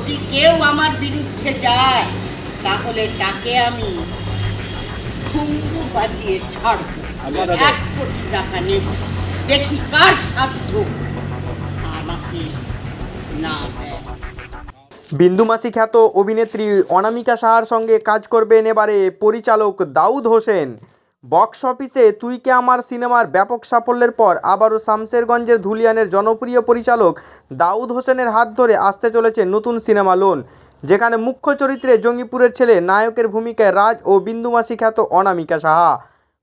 যদি কেউ আমার বিরুদ্ধে যায় তাহলে তাকে আমি বাজিয়ে ছাড়ব। এক কোটি টাকা নেব। দেখি কার সাধ্য আমাকে না দেয়। বিন্দুমাসি খ্যাত অভিনেত্রী অনামিকা সাহার সঙ্গে কাজ করবেন এবারে পরিচালক দাউদ হোসেন। বক্স অফিসে তুই কে আমার সিনেমার ব্যাপক সাফল্যের পর আবারও শামশেরগঞ্জের ধুলিয়ানের জনপ্রিয় পরিচালক দাউদ হোসেনের হাত ধরে আসতে চলেছে নতুন সিনেমা লোন, যেখানে মুখ্য চরিত্রে জঙ্গিপুরের ছেলে নায়কের ভূমিকায় রাজ ও বিন্দুমাসি খ্যাত অনামিকা সাহা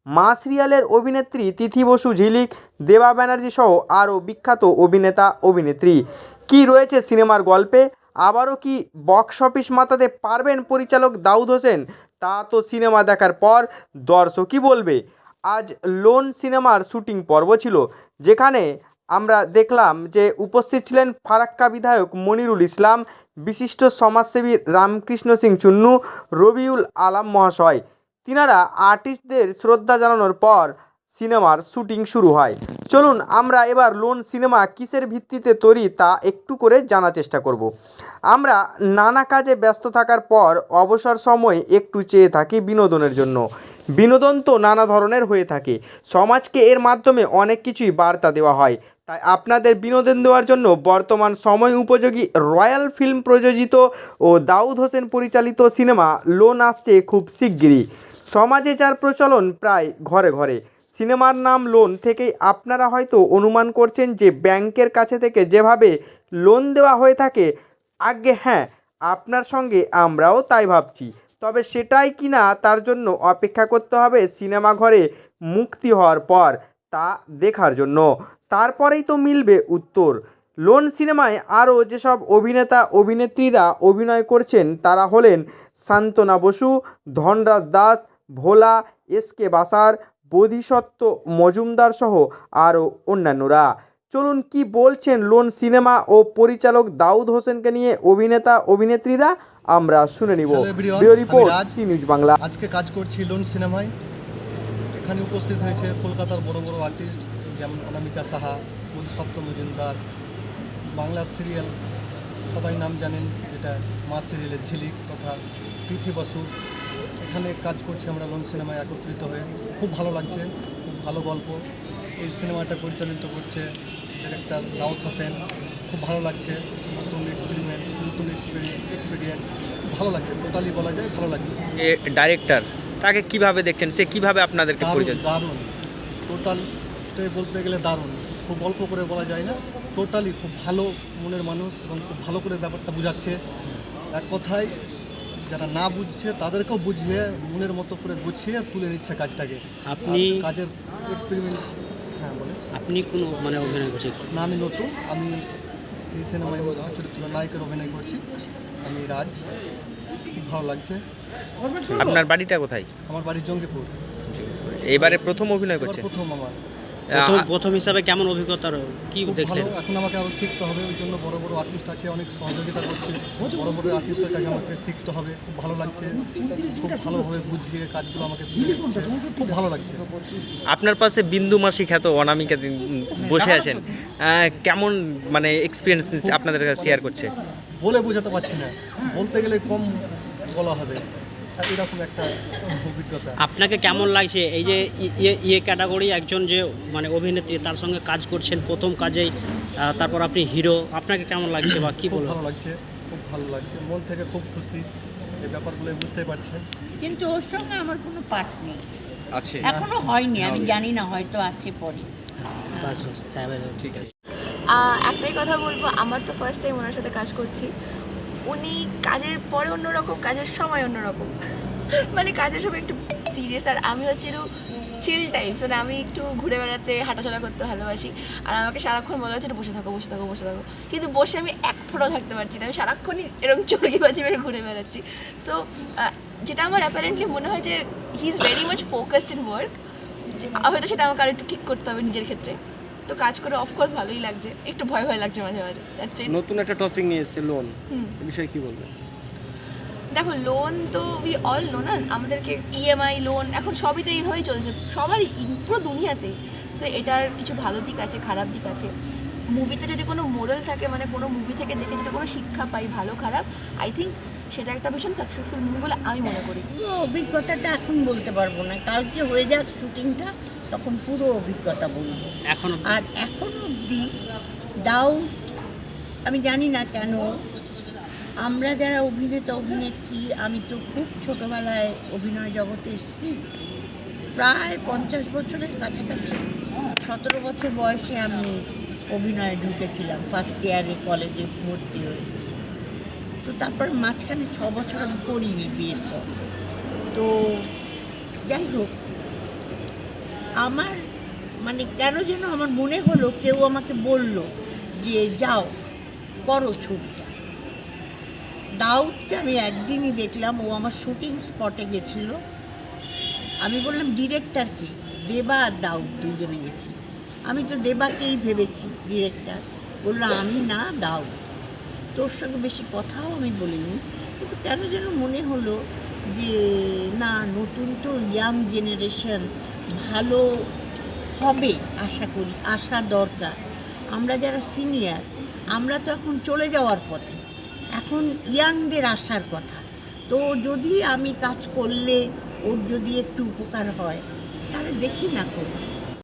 মা সিরিয়ালের অভিনেত্রী তিথি বসু ঝিলিক, দেবা ব্যানার্জি সহ আরও বিখ্যাত অভিনেতা অভিনেত্রী। কি রয়েছে সিনেমার গল্পে? আবারও কি বক্স অফিস মাতাতে পারবেন পরিচালক দাউদ হোসেন? তা তো সিনেমা দেখার পর দর্শকই বলবে। আজ লোন সিনেমার শুটিং পর্ব ছিল, যেখানে আমরা দেখলাম যে উপস্থিত ছিলেন ফারাক্কা বিধায়ক মনিরুল ইসলাম, বিশিষ্ট সমাজসেবী রামকৃষ্ণ সিং চুন্নু, রবিউল আলাম মহাশয়। তিনারা আর্টিস্টদের শ্রদ্ধা জানানোর পর সিনেমার শুটিং শুরু হয়। চলুন আমরা এবার লোন সিনেমা কিসের ভিত্তিতে তৈরি তা একটু করে জানার চেষ্টা করব। আমরা নানা কাজে ব্যস্ত থাকার পর অবসর সময় একটু চেয়ে থাকি বিনোদনের জন্য। বিনোদন তো নানা ধরনের হয়ে থাকে। সমাজকে এর মাধ্যমে অনেক কিছুই বার্তা দেওয়া হয়। তাই আপনাদের বিনোদন দেওয়ার জন্য বর্তমান সময় উপযোগী রয়্যাল ফিল্ম প্রযোজিত ও দাউদ হোসেন পরিচালিত সিনেমা লোন আসছে খুব শিগগিরই। সমাজে যার প্রচলন প্রায় ঘরে ঘরে। সিনেমার নাম লোন থেকেই আপনারা হয়তো অনুমান করছেন যে ব্যাংকের কাছে থেকে যেভাবে লোন দেওয়া হয়ে থাকে, আগে হ্যাঁ আপনার সঙ্গে আমরাও তাই ভাবছি। তবে সেটাই কি না, তার জন্য অপেক্ষা করতে হবে সিনেমা ঘরে মুক্তি হওয়ার পর, তা দেখার জন্য। তারপরেই তো মিলবে উত্তর। লোন সিনেমায় আরও যেসব অভিনেতা, অভিনেত্রীরা অভিনয় করছেন, তারা হলেন শান্তনা বসু, ধনরাজ দাস, ভোলা, এস কে বাসার বোধিসত্ত্ব মজুমদার সহ আরও অন্যান্যরা। চলুন কি বলছেন লোন সিনেমা ও পরিচালক দাউদ হোসেনকে নিয়ে অভিনেতা অভিনেত্রীরা? আমরা শুনে নিব। Bureau report. T news Bangla. আজকে কাজ করছি লোন সিনেমায়। এখানে উপস্থিত হয়েছে কলকাতার বড় বড় আর্টিস্ট যেমন অনামিকা সাহা সপ্ত মজুমদার বাংলা সিরিয়াল সবাই নাম জানেন যেটা মা সিরিয়ালের ঝিলিক তথা তিথি বসু। এখানে কাজ করছি আমরা লং সিনেমায় একত্রিত হয়ে। খুব ভালো লাগছে খুব ভালো গল্প। এই সিনেমাটা পরিচালিত করছে ডিরেক্টর দাউদ হোসেন। খুব ভালো লাগছে নতুন এক্সপেরিমেন্ট নতুন এক্সপিরিয়েন্স ভালো লাগছে টোটালি বলা যায় ভালো লাগছে। ডাইরেক্টর তাকে কীভাবে দেখছেন? সে কীভাবে আপনাদেরকে দারুণ দারুণ। টোটালটাই বলতে গেলে দারুণ। খুব অল্প করে বলা যায় না। টোটালি খুব ভালো মনের মানুষ এবং খুব ভালো করে ব্যাপারটা বুঝাচ্ছে। এক কথায় যারা না বুঝছে তাদেরকেও বুঝিয়ে মনের মতো করে গুছিয়ে তুলে নিচ্ছে কাজটাকে। আপনি কাজের এক্সপেরিমেন্ট হ্যাঁ বলে আপনি কোনো মানে অভিনয় করছেন না আমি নতুন। আমি এই সিনেমায় ছোটো ছোটো নায়কের অভিনয় করছি। আমি রাজ। খুব ভালো লাগছে। আপনার বাড়িটা কোথায়? আমার বাড়ি জঙ্গিপুর। এবারে প্রথম অভিনয় এবার প্রথম আমার। প্রথম প্রথম হিসাবে কেমন অভিজ্ঞতা রো- কি দেখলেন? এখন আমাকে আরও শিখতে হবে ওই জন্য বড় বড় আর্টিস্ট আছে অনেক সহযোগিতা করছে। বড় বড় আর্টিস্টের কাছে আমাকে শিখতে হবে খুব ভালো লাগছে। খুব ভালোভাবে বুঝিয়ে কাজগুলো আমাকে খুব ভালো লাগছে। আপনার পাশে বিন্দু মাসি খ্যাত অনামিকা দিন- বসে আছেন। কেমন মানে এক্সপিরিয়েন্স আপনাদের কাছে শেয়ার করছে? বলে বোঝাতে পারছি না। বলতে গেলে কম বলা হবে। এরকম একটা অভিজ্ঞতা। আপনাকে কেমন লাগছে? এই যে ই- ইয়ে ইয়ে ক্যাটাগরি একজন যে মানে অভিনেত্রী তার সঙ্গে কাজ করছেন প্রথম কাজেই তারপর আপনি হিরো আপনাকে কেমন লাগছে বা কি বলব ভালো লাগছে খুব ভালো লাগছে। মন থেকে খুব খুশি এই ব্যাপারগুলো বুঝতে পারছেন কিন্তু ওর সঙ্গে আমার কোনো পাঠ নেই। আছে। এখনও হয়নি আমি জানি না হয়তো আছে পরে। বাস বাস ঠিক আছে। একটাই কথা বলব আমার তো ফার্স্ট টাইম ওনার সাথে কাজ করছি। উনি কাজের পরে অন্যরকম, কাজের সময় অন্যরকম। মানে কাজের সময় একটু সিরিয়াস আর আমি হচ্ছে একটু চিল টাইপ মানে আমি একটু ঘুরে বেড়াতে, হাঁটাচলা করতে ভালোবাসি। আর আমাকে সারাক্ষণ বলা হচ্ছে বসে থাকো বসে থাকো বসে থাকো। কিন্তু বসে আমি এক ফোটাও থাকতে পারছি না। আমি সারাক্ষণই এরকম চড়কি বাজি মেরে ঘুরে বেড়াচ্ছি। সো যেটা আমার অ্যাপারেন্টলি মনে হয় যে he is very much focused in work হয়তো সেটা আমাকে আর একটু ঠিক করতে হবে নিজের ক্ষেত্রে। তো কাজ করে অফকোর্স ভালোই লাগছে। একটু ভয় ভয় লাগছে মাঝে মাঝে। That's it. নতুন একটা টপিক নিয়ে এসেছে লোন বিষয়ে কি বলবেন? দেখো লোন তো উই অল নো না আমাদেরকে ইএমআই লোন এখন সবই তো এইভাবেই চলছে। সবারই পুরো দুনিয়াতেই। তো এটার কিছু ভালো দিক আছে খারাপ দিক আছে। মুভিতে যদি কোনো মোরাল থাকে মানে কোনো মুভি থেকে দেখে যদি কোনো শিক্ষা পাই ভালো খারাপ আই থিঙ্ক সেটা একটা ভীষণ সাকসেসফুল মুভি বলে আমি মনে করি। অভিজ্ঞতাটা এখন বলতে পারব না। কালকে হয়ে যাক শুটিংটা তখন পুরো অভিজ্ঞতা বলব। এখন? আর এখন অবধি ডাউট আমি জানি না কেন আমরা যারা অভিনেতা অভিনেত্রী আমি তো খুব ছোটোবেলায় অভিনয় জগতে এসেছি। প্রায় পঞ্চাশ বছরের কাছাকাছি। সতেরো বছর বয়সে আমি অভিনয়ে ঢুকেছিলাম ফার্স্ট ইয়ারে কলেজে ভর্তি হয়ে। তো তারপর মাঝখানে ছ বছর আমি করিনি বিয়ের পর। তো যাই হোক আমার মানে কেন যেন আমার মনে হলো কেউ আমাকে বলল যে, যাও, করো ছবিটা। দাউদকে আমি একদিনই দেখলাম, ও আমার শুটিং স্পটে গেছিল। আমি বললাম, ডিরেক্টর কি? দেবা আর দাউদ দুজনে গেছি। আমি তো দেবাকেই ভেবেছি, ডিরেক্টর। বলল, আমি না, দাউদ। তোর সঙ্গে বেশি কথাও আমি বলিনি। কিন্তু কেন যেন মনে হলো যে, না, নতুন তো ইয়াং জেনারেশন ভালো হবে, আশা করি, আশা দরকার। আমরা যারা সিনিয়র আমরা তো এখন চলে যাওয়ার পথে। এখন ইয়াংদের আসার কথা। তো যদি আমি কাজ করলে ওর যদি একটু উপকার হয়, তাহলে দেখি না করি।